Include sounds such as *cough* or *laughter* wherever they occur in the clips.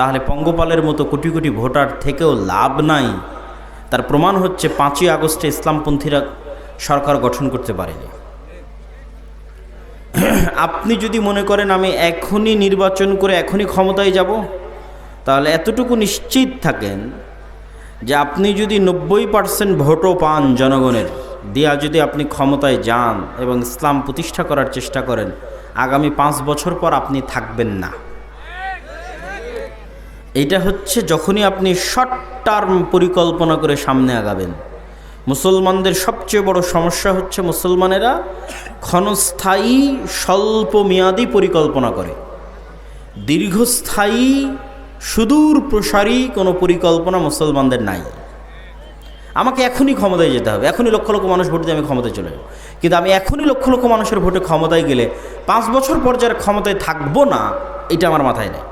তাহলে পঙ্গপালের মতো কোটি কোটি ভোটার থেকেও লাভ নাই। তার প্রমাণ হচ্ছে পাঁচই আগস্টে ইসলামপন্থীরা সরকার গঠন করতে পারেনি। আপনি যদি মনে করেন আমি এখনই নির্বাচন করে এখনই ক্ষমতায় যাব, তাহলে এতটুকু নিশ্চিত থাকেন যে আপনি যদি নব্বই পার্সেন্ট ভোটও পান জনগণের, দিয়া যদি আপনি ক্ষমতায় যান এবং ইসলাম প্রতিষ্ঠা করার চেষ্টা করেন, আগামী পাঁচ বছর পর আপনি থাকবেন না। এটা হচ্ছে যখনই আপনি শর্ট টার্ম পরিকল্পনা করে সামনে আগাবেন। মুসলমানদের সবচেয়ে বড় সমস্যা হচ্ছে মুসলমানেরা ক্ষণস্থায়ী, স্বল্প মেয়াদী পরিকল্পনা করে। দীর্ঘস্থায়ী, সুদূর প্রসারী কোনো পরিকল্পনা মুসলমানদের নাই। আমাকে এখনই ক্ষমতায় যেতে হবে। এখনই লক্ষ লক্ষ মানুষ ভোট দিয়ে আমি ক্ষমতায় চলে যাব। কিন্তু আমি এখনই লক্ষ লক্ষ মানুষের ভোটে ক্ষমতায় গেলে পাঁচ বছর পর যারা ক্ষমতায় থাকব না, এটা আমার মাথায় নেই।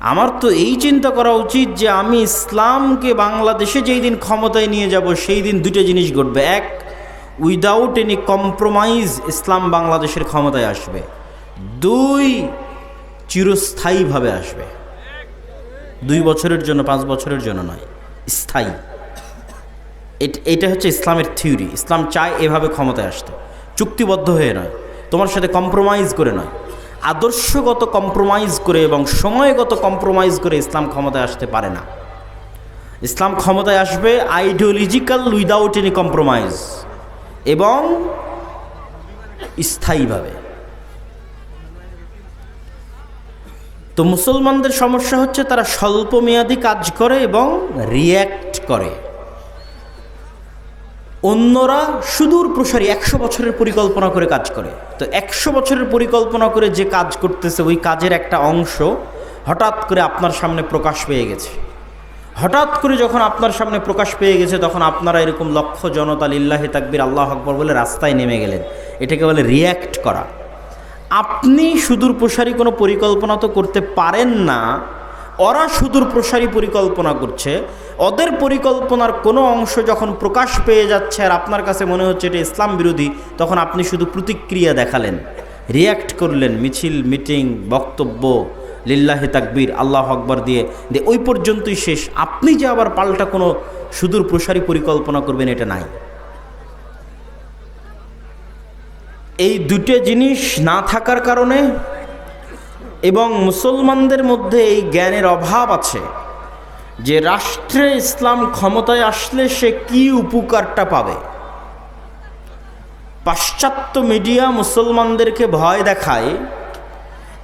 আমার তো এই চিন্তা করা উচিত যে আমি ইসলামকে বাংলাদেশে যেই দিন ক্ষমতায় নিয়ে যাব, সেই দিন দুটো জিনিস ঘটবে। এক উইদাউট এনি কম্প্রোমাইজ ইসলাম বাংলাদেশের ক্ষমতায় আসবে। দুই, চিরস্থায়ীভাবে আসবে। দুই বছরের জন্য, পাঁচ বছরের জন্য নয়, স্থায়ী। এট- হচ্ছে ইসলামের থিওরি ইসলাম চায় এভাবে ক্ষমতায় আসতে। চুক্তিবদ্ধ হয়ে নয়। তোমার সাথে কম্প্রোমাইজ করে নয়। আদর্শগত কম্প্রোমাইজ করে এবং সময়গত কম্প্রোমাইজ করে ইসলাম ক্ষমতায় আসতে পারে না। ইসলাম ক্ষমতায় আসবে আইডিওলজিক্যাল উইদাউট এনি কম্প্রোমাইজ এবং স্থায়ীভাবে। তো মুসলমানদের সমস্যা হচ্ছে তারা স্বল্পমেয়াদী কাজ করে এবং রিয়্যাক্ট করে। অন্যরা সুদূর প্রসারী একশো বছরের পরিকল্পনা করে কাজ করে। তো একশো বছরের পরিকল্পনা করে যে কাজ করতেছে, ওই কাজের একটা অংশ হঠাৎ করে আপনার সামনে প্রকাশ পেয়ে গেছে। হঠাৎ করে যখন আপনার সামনে প্রকাশ পেয়ে গেছে, তখন আপনারা এরকম লক্ষ জনতা লিল্লাহে তাকবির, আল্লাহ আকবর বলে রাস্তায় নেমে গেলেন। এটাকে বলে রিয়্যাক্ট করা। আপনি সুদূর প্রসারী কোনো পরিকল্পনা তো করতে পারেন না ওরা সুদূর প্রসারী পরিকল্পনা করছে। ওদের পরিকল্পনার কোনো অংশ যখন প্রকাশ পেয়ে যাচ্ছে আর আপনার কাছে মনে হচ্ছে এটা ইসলাম বিরোধী, তখন আপনি শুধু প্রতিক্রিয়া দেখালেন। রিয়্যাক্ট করলেন, মিছিল, মিটিং, বক্তব্য, লিল্লাহে তাকবীর, আল্লাহ আকবর দিয়ে। দিয়ে ওই পর্যন্তই শেষ। আপনি যে আবার পাল্টা কোনো সুদূর প্রসারী পরিকল্পনা করবেন, এটা নাই। এই দুটো জিনিস না থাকার কারণে এবং মুসলমানদের মধ্যে এই জ্ঞানের অভাব আছে যে রাষ্ট্রে ইসলাম ক্ষমতায় আসলে সে কি উপকারটা পাবে। পাশ্চাত্য মিডিয়া মুসলমানদেরকে ভয় দেখায়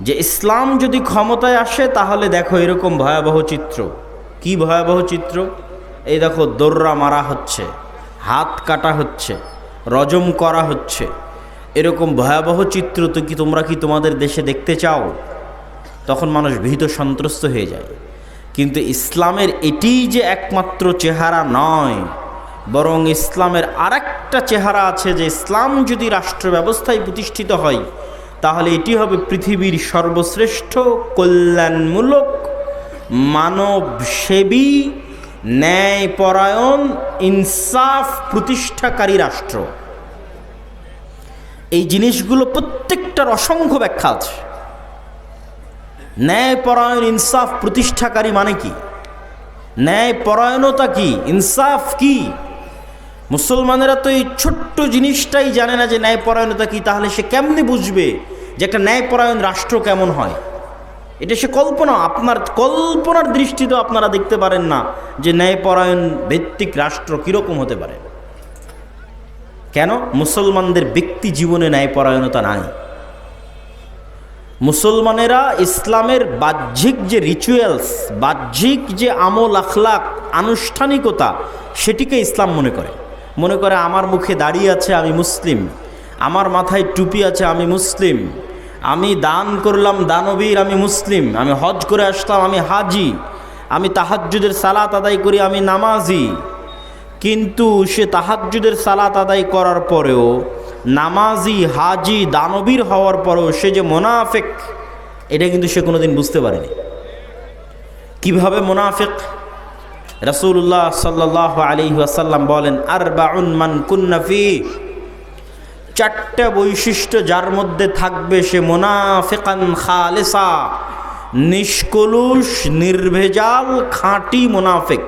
যে ইসলাম যদি ক্ষমতায় আসে তাহলে দেখো এরকম ভয়াবহ চিত্র। কি ভয়াবহ চিত্র? এই দেখো দোররা মারা হচ্ছে, হাত কাটা হচ্ছে, রজম করা হচ্ছে। এরকম ভয়াবহ চিত্র তো কি তোমরা কি তোমাদের দেশে দেখতে চাও? তখন মানুষ ভীত সন্ত্রস্ত হয়ে যায়। কিন্তু ইসলামের এটিই যে একমাত্র চেহারা নয়, বরং ইসলামের আরেকটা চেহারা আছে যে ইসলাম যদি রাষ্ট্র ব্যবস্থায় প্রতিষ্ঠিত হয়, তাহলে এটি হবে পৃথিবীর সর্বশ্রেষ্ঠ কল্যাণমূলক, মানবসেবী, ন্যায়পরায়ণ, ইনসাফ প্রতিষ্ঠাকারী রাষ্ট্র। এই জিনিসগুলো প্রত্যেকটার অসংখ্য ব্যাখ্যা আছে। ন্যায়পরায়ণ ইনসাফ প্রতিষ্ঠাকারী মানে কি? ন্যায়পরায়ণতা কি? ইনসাফ কি? মুসলমানেরা তো এই ছোট্ট জিনিসটাই জানে না যে ন্যায়পরায়ণতা কি, তাহলে সে কেমনি বুঝবে যে একটা ন্যায়পরায়ণ রাষ্ট্র কেমন হয়? এটা সে কল্পনা, আপনার কল্পনার দৃষ্টিতেও আপনারা দেখতে পারেন না যে ন্যায়পরায়ণ ভিত্তিক রাষ্ট্র কীরকম হতে পারে। কেন? মুসলমানদের ব্যক্তি জীবনে ন্যায়পরায়ণতা নাই। মুসলমানেরা ইসলামের বাহ্যিক যে রিচুয়ালস বাহ্যিক যে আমল আখলাক, আনুষ্ঠানিকতা, সেটিকে ইসলাম মনে করে। মনে করে, আমার মুখে দাড়ি আছে, আমি মুসলিম। আমার মাথায় টুপি আছে, আমি মুসলিম। আমি দান করলাম, দানবীর, আমি মুসলিম। আমি হজ করে আসলাম, আমি হাজি। আমি তাহাজ্জুদের সালাত আদায় করি, আমি নামাজি। কিন্তু সে তাহাজ্জুদের সালাত আদায় করার পরেও নামাজি, হাজি, দানবীর হওয়ার পরেও সে যে মোনাফেক, এটা কিন্তু সে কোনোদিন বুঝতে পারেনি। কীভাবে মোনাফেক? রসুল্লাহ সাল্লাহ আলী আসাল্লাম বলেন আর বাউন মান কুন্নাফি চারটা বৈশিষ্ট্য যার মধ্যে থাকবে সে মোনাফেকান খালেসা, নিষ্কলুষ, নির্ভেজাল, খাঁটি মুনাফিক।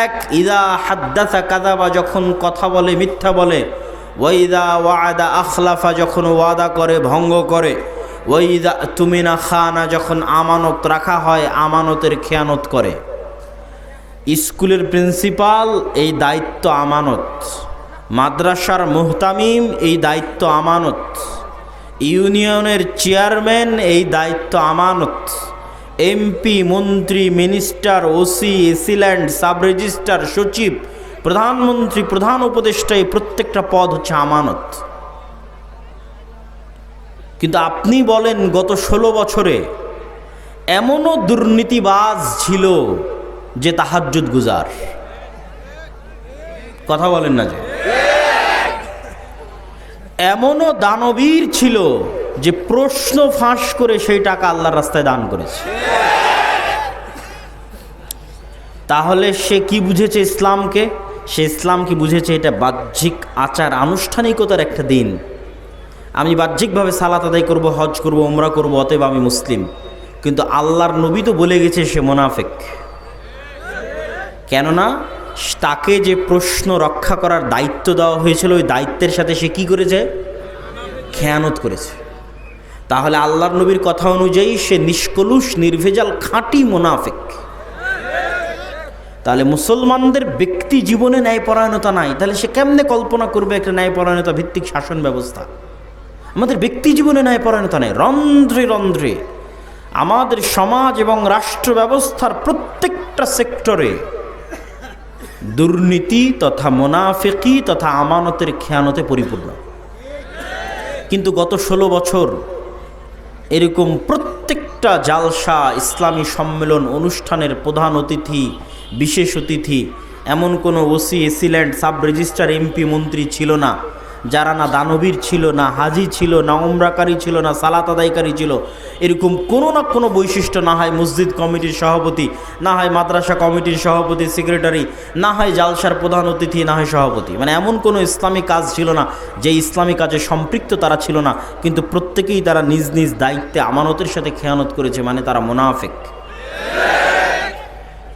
এক, ইদা হাদ্দাসা কাদাবা, যখন কথা বলে, মিথ্যা বলে ওয়াইদা ওয়াদা আখলাফা যখন ওয়াদা করে, ভঙ্গ করে, ওয়াইদা তুমিনা খানা যখন আমানত রাখা হয়, আমানতের খেয়ানত করে। স্কুলের প্রিন্সিপাল এই দায়িত্ব আমানত। মাদ্রাসার মুহতামিম এই দায়িত্ব আমানত। ইউনিয়নের চেয়ারম্যান এই দায়িত্ব আমানত। এমপি, মন্ত্রী, minister, OC AC land sub registrar সচিব প্রধানমন্ত্রী, প্রধান উপদেষ্টা এই প্রত্যেকটা পদ হচ্ছে আমানত। কিন্তু আপনি বলেন, গত ষোলো বছরে এমনও দুর্নীতিবাজ ছিল যে তাহাজ্জুদ গুজার। কথা বলেন না যে। এমনও দানবীর ছিল যে প্রশ্ন ফাঁস করে সেই টাকা আল্লাহর রাস্তায় দান করেছে। তাহলে সে কি বুঝেছে ইসলামকে? সে ইসলাম কি বুঝেছে এটা বাহ্যিক আচার, আনুষ্ঠানিকতার একটা দিন। আমি বাহ্যিকভাবে সালাত আদায় করব, হজ করব ওমরা করব, অতএব আমি মুসলিম। কিন্তু আল্লাহর নবী তো বলে গেছে সে মোনাফেক। কেননা তাকে যে প্রশ্ন রক্ষা করার দায়িত্ব দেওয়া হয়েছিল, ওই দায়িত্বের সাথে সে কি করেছে? খেয়ানত করেছে। তাহলে আল্লাহর নবীর কথা অনুযায়ী সে নিষ্কলুষ, নির্ভেজাল, খাঁটি মোনাফেক। তাহলে মুসলমানদের ব্যক্তি জীবনে ন্যায়পরায়ণতা নাই। তাহলে সে কেমনে কল্পনা করবে একটা ন্যায়পরায়ণতা ভিত্তিক শাসন ব্যবস্থা? আমাদের ব্যক্তি জীবনে ন্যায়পরায়ণতা নেই। রন্ধ্রে রন্ধ্রে আমাদের সমাজ এবং রাষ্ট্র ব্যবস্থার প্রত্যেকটা সেক্টরে দুর্নীতি তথা মোনাফেকি তথা আমানতের খেয়ানতে পরিপূর্ণ। কিন্তু গত ষোলো বছর এরকম প্রত্যেকটা জালসা ইসলামী সম্মেলন অনুষ্ঠানের প্রধান অতিথি, বিশেষ অতিথি, এমন কোনো OC AC land sub registrar MP, মন্ত্রী ছিল না। যারা না দানবীর ছিল, না হাজি ছিল, না ওমরাকারী ছিল, না সালাত আদায়কারী ছিল, এরকম কোনো না কোনো বৈশিষ্ট্য না হয় মসজিদ কমিটির সভাপতি, না হয় মাদ্রাসা কমিটির সভাপতি সেক্রেটারি না হয় জালসার প্রধান অতিথি, না হয় সভাপতি। মানে এমন কোনো ইসলামী কাজ ছিল না, যে ইসলামী কাজে সম্পৃক্ত তারা ছিল না, কিন্তু প্রত্যেকেই তারা নিজ নিজ দায়িত্বে আমানতের সাথে খেয়ানত করেছে মানে তারা মোনাফেক।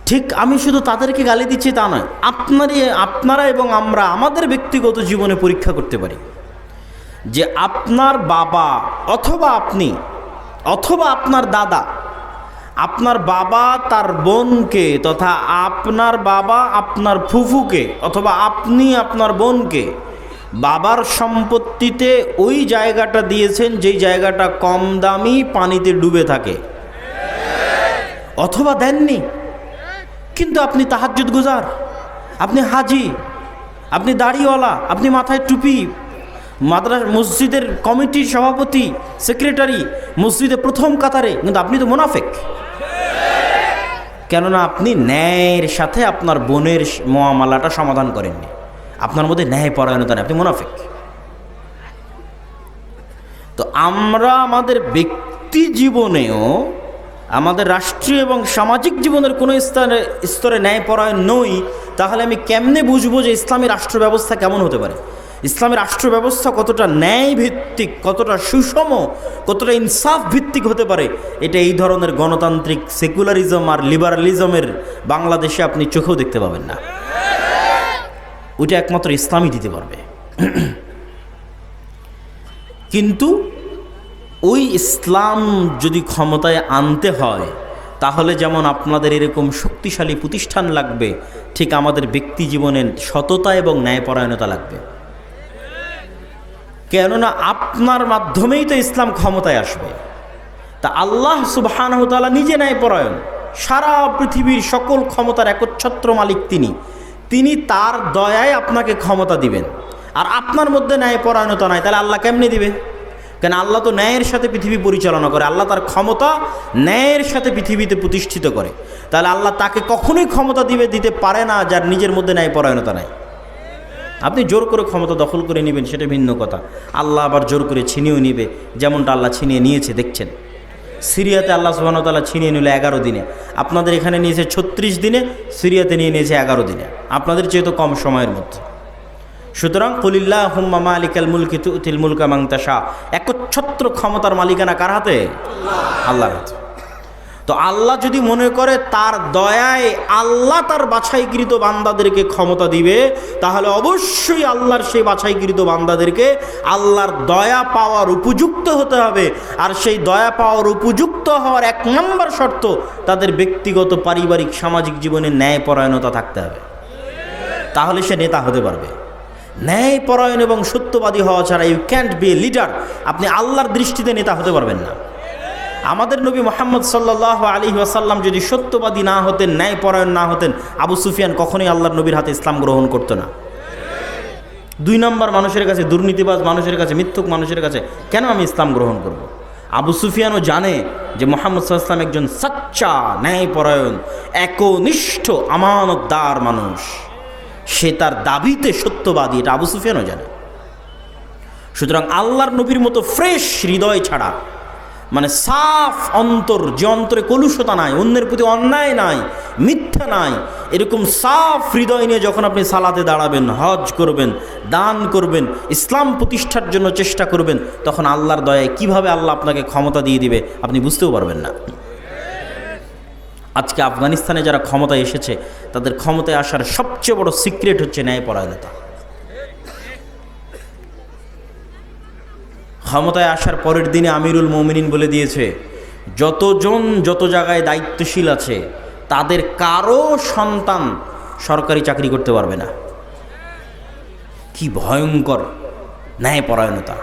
ঠিক আমি শুধু তাদেরকে গালি দিচ্ছি তা নয়, আপনারই, আপনারা এবং আমরা আমাদের ব্যক্তিগত জীবনে পরীক্ষা করতে পারি। যে আপনার বাবা অথবা আপনি, অথবা আপনার দাদা, আপনার বাবা তার বোনকে তথা আপনার বাবা আপনার ফুফুকে অথবা আপনি আপনার বোনকে বাবার সম্পত্তিতে ওই জায়গাটা দিয়েছেন যেই জায়গাটা কম দামি পানিতে ডুবে থাকে। অথবা দেননি। কিন্তু আপনি তাহাজ্জুদ গুজার, আপনি হাজি, আপনি দাড়িওয়ালা, আপনি মাথায় টুপি, মাদ্রাস, মসজিদের কমিটির সভাপতি, সেক্রেটারি মসজিদে প্রথম কাতারে, কিন্তু আপনি তো মোনাফেক। কেননা আপনি ন্যায়ের সাথে আপনার বোনের মহামালাটা সমাধান করেননি। আপনার মধ্যে ন্যায় পরায়ণতা নেই, আপনি মোনাফেক। তো আমরা আমাদের ব্যক্তি জীবনেও আমাদের রাষ্ট্রীয় এবং সামাজিক জীবনের কোনো স্তরে স্তরে ন্যায়পরায়ণ নই, তাহলে আমি কেমনে বুঝব যে ইসলামী রাষ্ট্র ব্যবস্থা কেমন হতে পারে? ইসলামী রাষ্ট্র ব্যবস্থা কতটা ন্যায় ভিত্তিক কতটা সুষম, কতটা ইনসাফ ভিত্তিক হতে পারে? এটা এই ধরনের গণতান্ত্রিক সেকুলারিজম আর লিবারালিজমের বাংলাদেশে আপনি চোখেও দেখতে পাবেন না। ওইটা একমাত্র ইসলামই দিতে পারবে। কিন্তু ওই ইসলাম যদি ক্ষমতায় আনতে হয়, তাহলে যেমন আপনাদের এরকম শক্তিশালী প্রতিষ্ঠান লাগবে, ঠিক আমাদের ব্যক্তি জীবনে সততা এবং ন্যায়পরায়ণতা লাগবে। কেননা আপনার মাধ্যমেই তো ইসলাম ক্ষমতায় আসবে। তা আল্লাহ সুবাহানহতালা নিজে ন্যায়পরায়ণ। সারা পৃথিবীর সকল ক্ষমতার একচ্ছত্র মালিক তিনি। তিনি তার দয়ায় আপনাকে ক্ষমতা দিবেন। আর আপনার মধ্যে ন্যায়পরায়ণতা নাই, তাহলে আল্লাহ কেমনি দিবে? কেন আল্লাহ তো ন্যায়ের সাথে পৃথিবী পরিচালনা করে, আল্লাহ তার ক্ষমতা ন্যায়ের সাথে পৃথিবীতে প্রতিষ্ঠিত করে। তাহলে আল্লাহ তাকে কখনোই ক্ষমতা দিবে, দিতে পারে না, যার নিজের মধ্যে ন্যায় পরায়ণতা নাই। আপনি জোর করে ক্ষমতা দখল করে নেবেন, সেটা ভিন্ন কথা। আল্লাহ আবার জোর করে ছিনিয়েও নিবে, যেমনটা আল্লাহ ছিনিয়ে নিয়েছে, দেখছেন? সিরিয়াতে আল্লাহ সুবাহতাল্লাহ ছিনিয়ে নিল এগারো দিনে। আপনাদের এখানে নিয়েছে ছত্রিশ দিনে, সিরিয়াতে নিয়ে নিয়েছে এগারো দিনে। আপনাদের চেয়ে তো কম সময়ের মধ্যে। সুতরাং কলিল্লাহ হুম্মা মালিকাল মুলকি তুতিল মুলকা মাংতাসা একচ্ছত্র ক্ষমতার মালিকানা কার হাতে? আল্লাহর হাতে। তো আল্লাহ যদি মনে করে তার দয়ায় আল্লাহ তার বাছাইকৃত বান্দাদেরকে ক্ষমতা দিবে, তাহলে অবশ্যই আল্লাহর সেই বাছাইকৃত বান্দাদেরকে আল্লাহর দয়া পাওয়ার উপযুক্ত হতে হবে। আর সেই দয়া পাওয়ার উপযুক্ত হওয়ার এক নম্বর শর্ত, তাদের ব্যক্তিগত, পারিবারিক, সামাজিক জীবনে ন্যায়পরায়ণতা থাকতে হবে। তাহলে সে নেতা হতে পারবে। ন্যায়পরায়ণ এবং সত্যবাদী হওয়া ছাড়া you can't be a leader আপনি আল্লাহর দৃষ্টিতে নেতা হতে পারবেন না। আমাদের নবী মোহাম্মদ সাল্লাহ আলী ওয়াসাল্লাম যদি সত্যবাদী না হতেন, ন্যায়পরায়ণ না হতেন, আবু সুফিয়ান কখনোই আল্লাহর নবীর হাতে ইসলাম গ্রহণ করতো না। দুই নম্বর মানুষের কাছে, দুর্নীতিবাজ মানুষের কাছে, মিথ্যুক মানুষের কাছে কেন আমি ইসলাম গ্রহণ করব। আবু সুফিয়ানও জানে যে মোহাম্মদ সাল্লাম একজন সচ্চা, ন্যায়পরায়ণ, একনিষ্ঠ, আমানতদার মানুষ। সে তার দাবিতে সত্যবাদী এটা আবু সুফিয়ানও জানে। সুতরাং আল্লাহর নবীর মতো ফ্রেশ হৃদয় ছাড়া মানে সাফ অন্তর, যে অন্তরে কলুষতা নাই, অন্যের প্রতি অন্যায় নাই, মিথ্যা নাই, এরকম সাফ হৃদয় নিয়ে যখন আপনি সালাতে দাঁড়াবেন, হজ করবেন, দান করবেন, ইসলাম প্রতিষ্ঠার জন্য চেষ্টা করবেন, তখন আল্লাহর দয়ায় কীভাবে আল্লাহ আপনাকে ক্ষমতা দিয়ে দিবে, আপনি বুঝতেও পারবেন না। আজকে আফগানিস্তানে যারা ক্ষমতায় এসেছে, তাদের ক্ষমতায় আসার সবচেয়ে বড় সিক্রেট হচ্ছে ন্যায়পরায়ণতা। ক্ষমতায় আসার পরের দিনে আমিরুল মমিনিন বলে দিয়েছে, যতজন যত জায়গায় দায়িত্বশীল আছে, তাদের কারও সন্তান সরকারি চাকরি করতে পারবে না। কি ভয়ঙ্কর ন্যায়পরায়ণতা।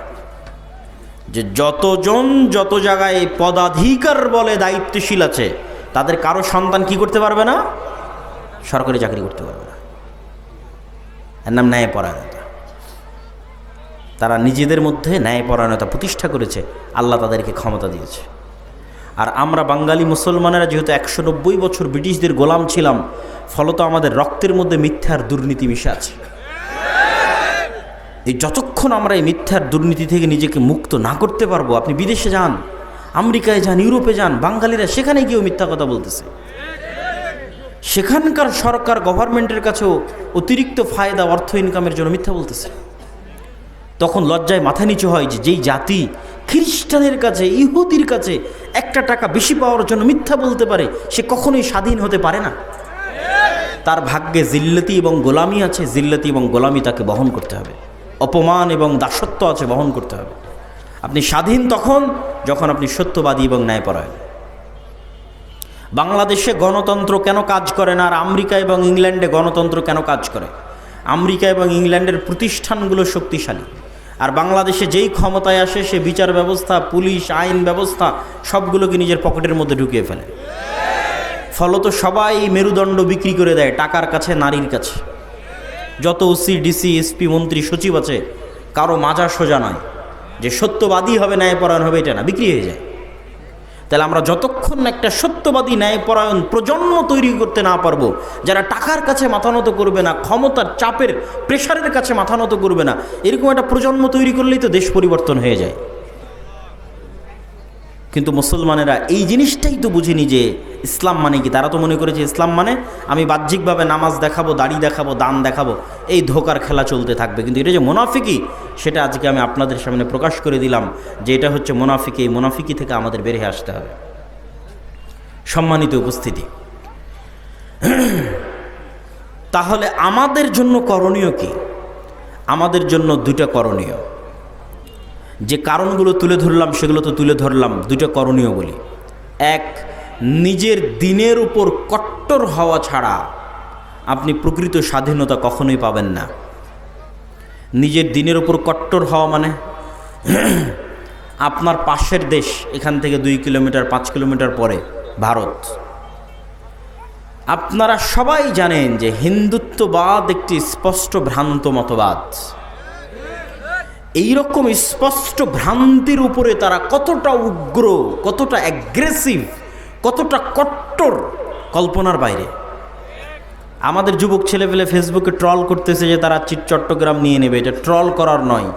যে যতজন যত জায়গায় পদাধিকার বলে দায়িত্বশীল আছে তাদের কারও সন্তান কি করতে পারবে না? সরকারি চাকরি করতে পারবে না। এর নাম ন্যায়পরায়ণতা। তারা নিজেদের মধ্যে ন্যায়পরায়ণতা প্রতিষ্ঠা করেছে, আল্লাহ তাদেরকে ক্ষমতা দিয়েছে। আর আমরা বাঙালি মুসলমানেরা যেহেতু একশো নব্বই বছর ব্রিটিশদের গোলাম ছিলাম, ফলত আমাদের রক্তের মধ্যে মিথ্যার দুর্নীতি মিশে আছে। এই যতক্ষণ আমরা এই মিথ্যার দুর্নীতি থেকে নিজেকে মুক্ত না করতে পারব, আপনি বিদেশে যান আমেরিকায় যান, ইউরোপে যান, বাঙালিরা সেখানে গিয়েও মিথ্যা কথা বলতেছে। সেখানকার সরকার গভর্নমেন্টের কাছেও অতিরিক্ত ফায়দা, অর্থ, ইনকামের জন্য মিথ্যা বলতেছে। তখন লজ্জায় মাথা নিচু হয় যে যেই জাতি খ্রিস্টানের কাছে, ইহুদির কাছে একটা টাকা বেশি পাওয়ার জন্য মিথ্যা বলতে পারে, সে কখনোই স্বাধীন হতে পারে না। তার ভাগ্যে জিল্লতি এবং গোলামি আছে, জিল্লতি এবং গোলামি তাকে বহন করতে হবে। অপমান এবং দাসত্ব আছে, বহন করতে হবে। আপনি স্বাধীন তখন যখন আপনি সত্যবাদী এবং ন্যায়পরায়ণ। বাংলাদেশে গণতন্ত্র কেন কাজ করে না আর আমেরিকা এবং ইংল্যান্ডে গণতন্ত্র কেন কাজ করে? আমেরিকা এবং ইংল্যান্ডের প্রতিষ্ঠানগুলো শক্তিশালী। আর বাংলাদেশে যেই ক্ষমতায় আসে, সে বিচার ব্যবস্থা, পুলিশ, আইন ব্যবস্থা, সবগুলোকে নিজের পকেটের মধ্যে ঢুকিয়ে ফেলে। ফলত সবাই মেরুদণ্ড বিক্রি করে দেয়, টাকার কাছে, নারীর কাছে। যত ওসি, ডিসি, এসপি, মন্ত্রী, সচিব আছে, কারও মাজা সোজা নয়। যে সত্যবাদী হবে, ন্যায়পরায়ণ হবে, এটা না, বিক্রি হয়ে যায়। তাহলে আমরা যতক্ষণ একটা সত্যবাদী, ন্যায়পরায়ণ প্রজন্ম তৈরি করতে না পারব, যারা টাকার কাছে মাথা নত করবে না, ক্ষমতার চাপের, প্রেশারের কাছে মাথা নত করবে না, এরকম একটা প্রজন্ম তৈরি করলেই তো দেশ পরিবর্তন হয়ে যায়। কিন্তু মুসলমানেরা এই জিনিসটাই তো বুঝিনি যে ইসলাম মানে কি। তারা তো মনে করেছে ইসলাম মানে আমি বাহ্যিকভাবে নামাজ দেখাবো, দাড়ি দেখাবো, দান দেখাবো, এই ধোকার খেলা চলতে থাকবে। কিন্তু এটা যে মোনাফিকি, সেটা আজকে আমি আপনাদের সামনে প্রকাশ করে দিলাম যে এটা হচ্ছে মোনাফিকি। এই মোনাফিকি থেকে আমাদের বেরিয়ে আসতে হবে। সম্মানিত উপস্থিতি, তাহলে আমাদের জন্য করণীয় কি? আমাদের জন্য দুটা করণীয়। যে কারণগুলো তুলে ধরলাম, সেগুলো তো তুলে ধরলাম দুটো করণীয় বলি। এক, নিজের দিনের উপর কট্টর হওয়া ছাড়া আপনি প্রকৃত স্বাধীনতা কখনোই পাবেন না। নিজের দিনের উপর কট্টর হওয়া মানে আপনার পাশের দেশ, এখান থেকে দুই কিলোমিটার, পাঁচ কিলোমিটার পরে ভারত। আপনারা সবাই জানেন যে হিন্দুত্ববাদ একটি স্পষ্ট ভ্রান্ত মতবাদ। এই রকম স্পষ্ট ভ্রান্তির উপরে তারা কতটা উগ্র, কতটা অ্যাগ্রেসিভ কতটা কট্টর কল্পনার বাইরে। আমাদের যুবক ছেলেপেলে ফেসবুকে ট্রল করতেছে যে তারা চিট চট্টগ্রাম নিয়ে নেবে। এটা ট্রল করার নয়।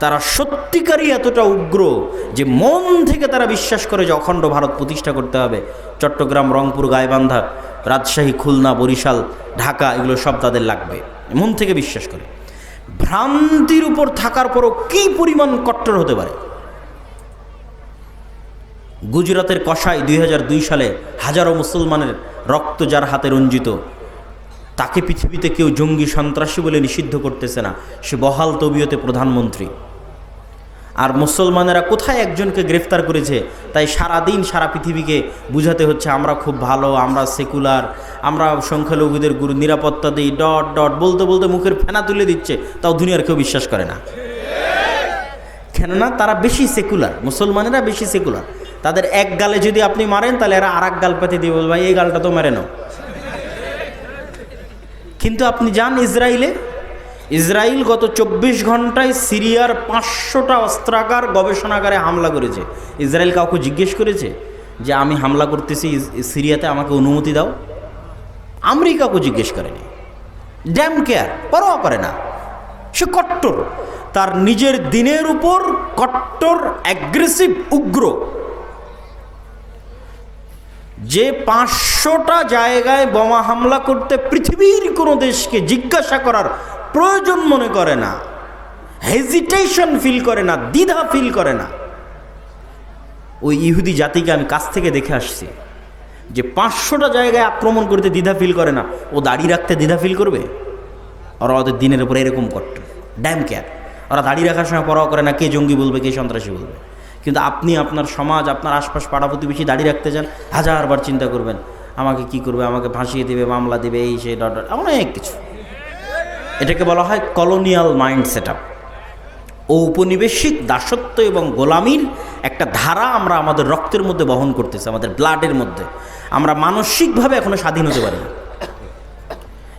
তারা সত্যিকারই এতটা উগ্র যে মন থেকে তারা বিশ্বাস করে যে অখণ্ড ভারত প্রতিষ্ঠা করতে হবে। চট্টগ্রাম, রংপুর, গাইবান্ধা, রাজশাহী, খুলনা, বরিশাল, ঢাকা, এগুলো সব তাদের লাগবে। মন থেকে বিশ্বাস করে। ভ্রান্তির উপর থাকার পরও কী পরিমাণ কট্টর হতে পারে? গুজরাতের কষাই দুই সালে হাজারো মুসলমানের রক্ত যার হাতে রঞ্জিত, তাকে পৃথিবীতে কেউ জঙ্গি সন্ত্রাসী বলে নিষিদ্ধ করতেছে না, সে বহাল তবিয়তে প্রধানমন্ত্রী। আর মুসলমানেরা কোথায় একজনকে গ্রেফতার করেছে, তাই সারা দিন সারা পৃথিবীকে বুঝাতে হচ্ছে, আমরা খুব ভালো, আমরা সেকুলার আমরা সংখ্যালঘুদের গুরু নিরাপত্তা দিই, ডট ডট, বলতে বলতে মুখের ফেনা তুলে দিচ্ছে, তাও দুনিয়ার কেউ বিশ্বাস করে না। কেননা তারা বেশি সেকুলার মুসলমানেরা বেশি সেকুলার তাদের এক গালে যদি আপনি মারেন, তাহলে এরা আর এক গাল পাতি দিয়ে বলবে এই গালটা তো মেরে নাও। কিন্তু আপনি যান ইসরায়েলে ইসরায়েল গত চব্বিশ ঘন্টায় সিরিয়ার পাঁচশোটা অস্ত্রাগার গবেষণাগারে হামলা করেছে। ইসরায়েল কাউকে জিজ্ঞেস করেছে যে, আমি হামলা করতেছি সিরিয়াতে আমাকে অনুমতি দাও। আমেরিকাকে জিজ্ঞেস করেনি ড্যাম কেয়ার পরোয়া করে না। সে কট্টর। তার নিজের দিনের উপর কট্টর অ্যাগ্রেসিভ উগ্র। যে পাঁচশোটা জায়গায় বোমা হামলা করতে পৃথিবীর কোনো দেশকে জিজ্ঞাসা করার প্রয়োজন মনে করে না। হেজিটেশন ফিল করে না, দ্বিধা ফিল করে না। ওই ইহুদি জাতিকে আমি কাছ থেকে দেখে আসছি। যে পাঁচশোটা জায়গায় আক্রমণ করতে দ্বিধা ফিল করে না ও দাড়ি রাখতে দ্বিধা ফিল করবে? ওরা ওদের দিনের উপরে এরকম করত ড্যাম কেয়ার ওরা দাড়ি রাখার সময় পড়াও করে না কে জঙ্গি বলবে কে সন্ত্রাসী বলবে। কিন্তু আপনি আপনার সমাজ আপনার আশপাশ পাড়া প্রতিবেশী দাড়ি রাখতে চান হাজারবার চিন্তা করবেন আমাকে কি করবে আমাকে ফাঁসিয়ে দেবে মামলা দেবে এই সেই ডট, অনেক কিছু। এটাকে বলা হয় কলোনিয়াল মাইন্ড সেট আপ ঔপনিবেশিক দাসত্ব এবং গোলামির একটা ধারা আমরা আমাদের রক্তের মধ্যে বহন করতেছি আমাদের ব্লাডের মধ্যে। আমরা মানসিকভাবে এখনও স্বাধীন হতে পারি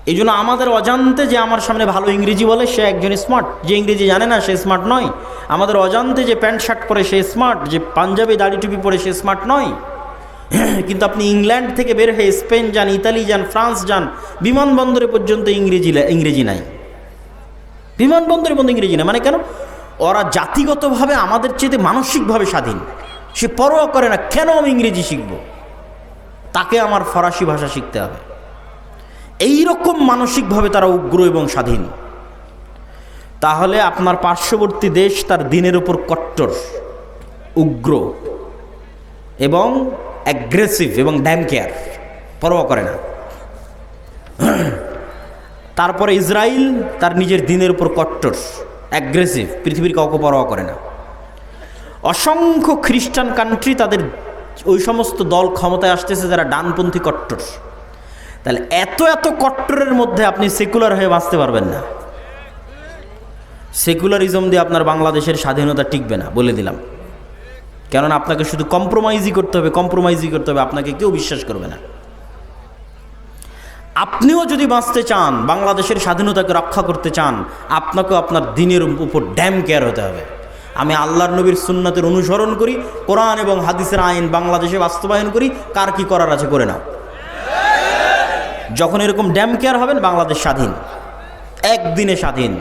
এই জন্য আমাদের অজান্তে যে আমার সামনে ভালো ইংরেজি বলে, সে একজন স্মার্ট যে ইংরেজি জানে না, সে স্মার্ট নয়। আমাদের অজান্তে যে প্যান্ট শার্ট পরে সে স্মার্ট যে পাঞ্জাবি দাড়ি টুপি পরে সে স্মার্ট নয়। *clears throat* কিন্তু আপনি ইংল্যান্ড থেকে বের হয়ে স্পেন যান, ইতালি যান, ফ্রান্স যান, বিমানবন্দরে পর্যন্ত ইংরেজি ইংরেজি নাই। বিমানবন্দরের পর্যন্ত ইংরেজি না মানে কেন? ওরা জাতিগতভাবে আমাদের চেয়ে মানসিকভাবে স্বাধীন। সে পরোয়া করে না, কেন আমি ইংরেজি শিখব? তাকে আমার ফরাসি ভাষা শিখতে হবে। এই রকম মানসিকভাবে তারা উগ্র এবং স্বাধীন। তাহলে আপনার পার্শ্ববর্তী দেশ তার দিনের উপর কট্টর, উগ্র এবং অ্যাগ্রেসিভ এবং ড্যাম কেয়ার পরোয়া করে না। তারপরে ইসরায়েল তার নিজের দিনের উপর কট্টর অ্যাগ্রেসিভ পৃথিবীর কাউকে পরোয়া করে না। অসংখ্য খ্রিস্টান কান্ট্রি তাদের ওই সমস্ত দল ক্ষমতায় আসতেছে যারা ডানপন্থী কট্টর। তাহলে এত এত কট্টরের মধ্যে আপনি সেকুলার হয়ে বাঁচতে পারবেন না। সেকুলারিজম দিয়ে আপনার বাংলাদেশের স্বাধীনতা টিকবে না, বলে দিলাম। কেননা আপনাকে শুধু কম্প্রোমাইজই করতে হবে কম্প্রোমাইজই করতে হবে, আপনাকে কেউ বিশ্বাস করবে না। আপনিও যদি বাঁচতে চান, বাংলাদেশের স্বাধীনতাকে রক্ষা করতে চান, আপনাকেও আপনার দিনের উপর ড্যাম কেয়ার হতে হবে। আমি আল্লাহর নবীর সুন্নাতের অনুসরণ করি, কোরআন এবং হাদিসের আইন বাংলাদেশে বাস্তবায়ন করি, কার কি করার আছে করে নাও। যখন এরকম ড্যাম কেয়ার হবেন, বাংলাদেশ স্বাধীন। একদিনে স্বাধীন,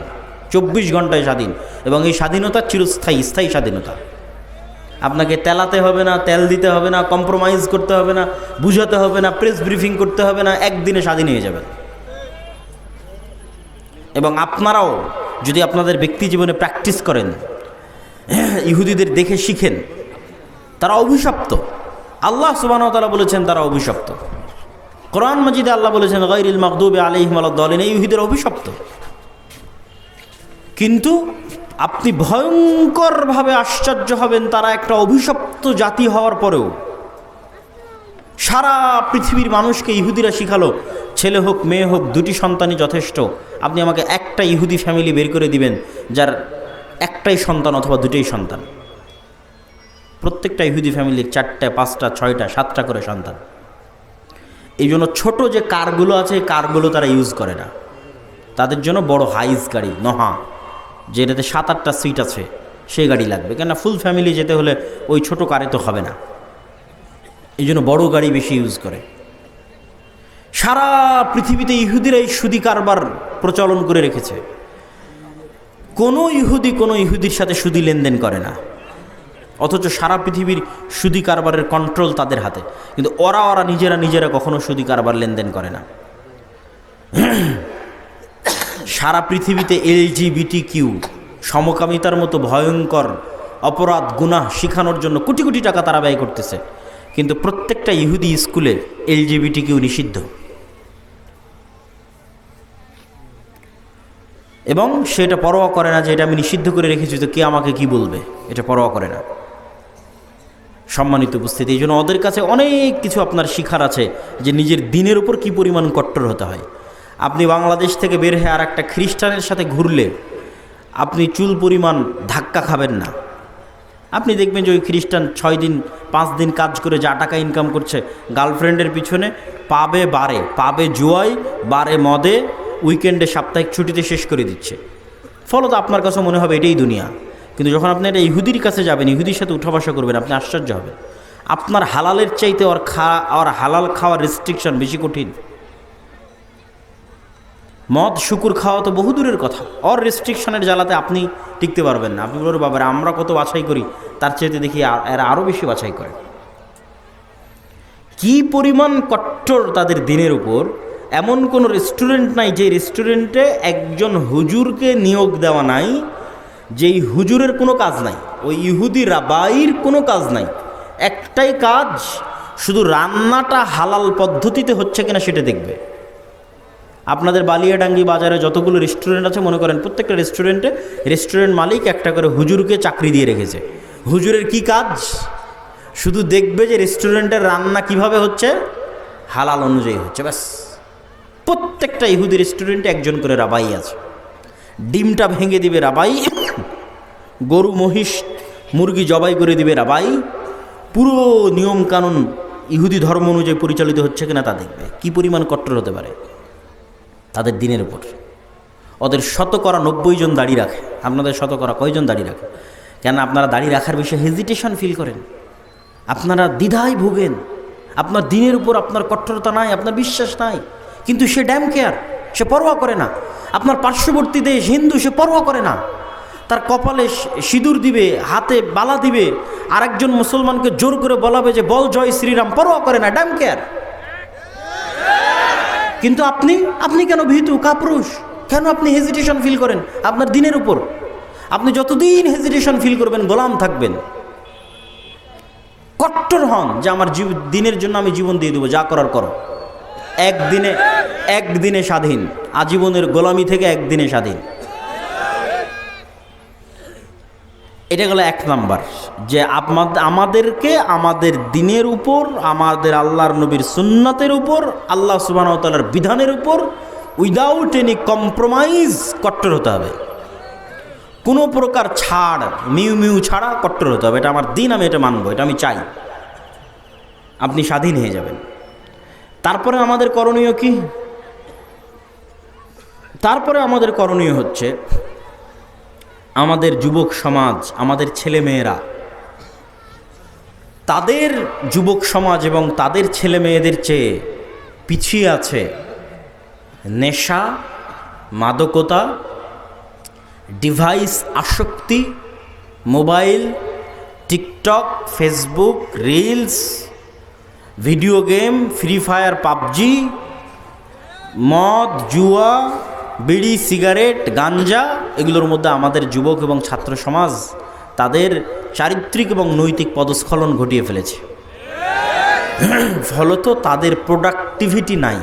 চব্বিশ ঘন্টায় স্বাধীন, এবং এই স্বাধীনতা চিরস্থায়ী, স্থায়ী স্বাধীনতা। আপনাকে তেলাতে হবে না, তেল দিতে হবে না কম্প্রোমাইজ করতে হবে না, বুঝাতে হবে না প্রেস ব্রিফিং করতে হবে না, একদিনে স্বাধীন হয়ে যাবেন। এবং আপনারাও যদি আপনাদের ব্যক্তি জীবনে প্র্যাকটিস করেন *coughs* ইহুদিদের দেখে শিখেন। তারা অভিশপ্ত। আল্লাহ সুবাহতালা বলেছেন তারা অভিশপ্ত। কোরআন মজিদে আল্লাহ বলেছেন গৈরিল মকদুবে আলিহিম দলিন এই ইহুদের অভিশপ্ত। কিন্তু আপনি ভয়ঙ্করভাবে আশ্চর্য হবেন, তারা একটা অভিশপ্ত জাতি হওয়ার পরেও। সারা পৃথিবীর মানুষকে ইহুদিরা শিখালো, ছেলে হোক, মেয়ে হোক, দুটি সন্তানই যথেষ্ট। আপনি আমাকে একটা ইহুদি ফ্যামিলি বের করে দিবেন, যার একটাই সন্তান অথবা দুটোই সন্তান। প্রত্যেকটা ইহুদি ফ্যামিলির চারটা, পাঁচটা, ছয়টা, সাতটা করে সন্তান। এই জন্য ছোটো যে কারগুলো আছে, এই কারগুলো তারা ইউজ করে না। তাদের জন্য বড় হাইস গাড়ি, নহা, যেটাতে সাত, আটটা সিট আছে সেই গাড়ি লাগবে। কেননা ফুল ফ্যামিলি যেতে হলে ওই ছোট কারে তো হবে না। এই জন্য বড় গাড়ি বেশি ইউজ করে। সারা পৃথিবীতে ইহুদিরা এই সুদি কারবার প্রচলন করে রেখেছে। কোনো ইহুদি কোনো ইহুদির সাথে সুদি লেনদেন করে না। অথচ সারা পৃথিবীর সুদি কারবারের কন্ট্রোল তাদের হাতে। কিন্তু ওরা ওরা নিজেরা নিজেরা কখনো সুদি কারবার লেনদেন করে না। সারা পৃথিবীতে এলজিবিটি কিউ সমকামিতার মতো ভয়ঙ্কর অপরাধ, গুনাহ শিখানোর জন্য কোটি কোটি টাকা তারা ব্যয় করতেছে। কিন্তু প্রত্যেকটা ইহুদি স্কুলে এলজিবিটি কিউ নিষিদ্ধ। এবং সেটা পরোয়া করে না যে এটা আমি নিষিদ্ধ করে রেখেছি, তো কে আমাকে কি বলবে? এটা পরোয়া করে না। সম্মানিত উপস্থিতি, এই জন্য ওদের কাছে অনেক কিছু আপনার শিখার আছে যে নিজের দিনের উপর কি পরিমাণ কট্টর হতে হয়। আপনি বাংলাদেশ থেকে বের হয়ে আর একটা খ্রিস্টানের সাথে ঘুরলে আপনি চুল পরিমাণ ধাক্কা খাবেন না। আপনি দেখবেন যে ওই খ্রিস্টান ছয় দিন, পাঁচ দিন কাজ করে যা টাকা ইনকাম করছে গার্লফ্রেন্ডের পিছনে পাবে বারে, পাবে জুয়ায়, বারে মদে উইকেন্ডে সাপ্তাহিক ছুটিতে শেষ করে দিচ্ছে। ফলত আপনার কাছে মনে হবে এটাই দুনিয়া। কিন্তু যখন আপনি এটা ইহুদির কাছে যাবেন, ইহুদির সাথে উঠা বসা করবেন, আপনি আশ্চর্য হবেন। আপনার হালালের চাইতে ওর খা, ওর হালাল খাওয়ার রেস্ট্রিকশন বেশি কঠিন। মদ, শুকুর খাওয়া তো বহু দূরের কথা। অর রেস্ট্রিকশনের জ্বালাতে আপনি টিকতে পারবেন না। আপনি বলবেন, বাবার, আমরা কত বাছাই করি। তার চাইতে দেখি এরা আরও বেশি বাছাই করে। কি পরিমাণ কট্টর তাদের দিনের উপর এমন কোনো রেস্টুরেন্ট নাই যে রেস্টুরেন্টে একজন হুজুরকে নিয়োগ দেওয়া নাই, যেই হুজুরের কোনো কাজ নাই। ওই ইহুদি রাবাইর কোনো কাজ নাই। একটাই কাজ, শুধু রান্নাটা হালাল পদ্ধতিতে হচ্ছে কিনা সেটা দেখবে। আপনাদের বালিয়াডাঙ্গি বাজারে যতগুলো রেস্টুরেন্ট আছে, মনে করেন প্রত্যেকটা রেস্টুরেন্টে রেস্টুরেন্ট মালিক একটা করে হুজুরকে চাকরি দিয়ে রেখেছে। হুজুরের কি কাজ? শুধু দেখবে যে রেস্টুরেন্টের রান্না কীভাবে হচ্ছে? হালাল অনুযায়ী হচ্ছে, ব্যাস। প্রত্যেকটা ইহুদি রেস্টুরেন্টে একজন করে রাবাই আছে। ডিমটা ভেঙে দিবে রাবাই, গরু, মহিষ, মুরগি জবাই করে দিবে রাবাই। পুরো নিয়ম কানুন ইহুদি ধর্ম অনুযায়ী পরিচালিত হচ্ছে কিনা তা দেখবে। কি পরিমাণ কট্টর হতে পারে? তাদের দিনের উপর। ওদের শতকরা নব্বই জন দাড়ি রাখে। আপনাদের শতকরা কয়জন দাড়ি রাখে? কেন আপনারা দাড়ি রাখার বিষয়ে হেজিটেশন ফিল করেন? আপনারা দ্বিধায় ভোগেন। আপনার দিনের উপর আপনার কঠোরতা নাই, আপনার বিশ্বাস নাই। কিন্তু সে ড্যাম কেয়ার সে পরোয়া করে না। আপনার পার্শ্ববর্তী দেশ হিন্দু, সে পরোয়া করে না। তার কপালে সিঁদুর দিবে, হাতে বালা দিবে, আরেকজন মুসলমানকে জোর করে বলাবে যে, বল জয় শ্রীরাম। পরোয়া করে না, ড্যাম কেয়ার কিন্তু আপনি আপনি কেন ভীতু? কাপুরুষ। কেন আপনি হেজিটেশন ফিল করেন আপনার দিনের উপর? আপনি যতদিন হেজিটেশন ফিল করবেন, গোলাম থাকবেন। কট্টর হন যে, আমার দিনের জন্য আমি জীবন দিয়ে দেবো, যা করার করো। একদিনে একদিনে স্বাধীন। আজীবনের গোলামি থেকে একদিনে স্বাধীন। এটা গেল এক নাম্বার, যে আমাদ- আমাদেরকে আমাদের দিনের উপর, আমাদের আল্লাহর নবীর সুন্নাতের উপর, আল্লাহ সুবাহতালার বিধানের উপর উইদাউট এনি কম্প্রোমাইজ কট্টর হতে হবে। কোনো প্রকার ছাড়, মিউ মিউ ছাড়া কট্টর হতে হবে। এটা আমার দিন, আমি এটা মানবো, এটা আমি চাই। আপনি স্বাধীন হয়ে যাবেন। তারপরে আমাদের করণীয় কি? তারপরে আমাদের করণীয় হচ্ছে আমাদের যুবক সমাজ, আমাদের ছেলে মেয়েরা তাদের যুবক সমাজ এবং তাদের ছেলে মেয়েদের চেয়ে পিছিয়ে আছে নেশা, মাদকতা, ডিভাইস আসক্তি, mobile, TikTok, Facebook, reels video game free fire PUBG মদ, জুয়া, বিড়ি, সিগারেট, গাঞ্জা, এগুলোর মধ্যে আমাদের যুবক এবং ছাত্র সমাজ তাদের চারিত্রিক এবং নৈতিক পদস্খলন ঘটিয়ে ফেলেছে। ফলত তাদের প্রোডাক্টিভিটি নাই।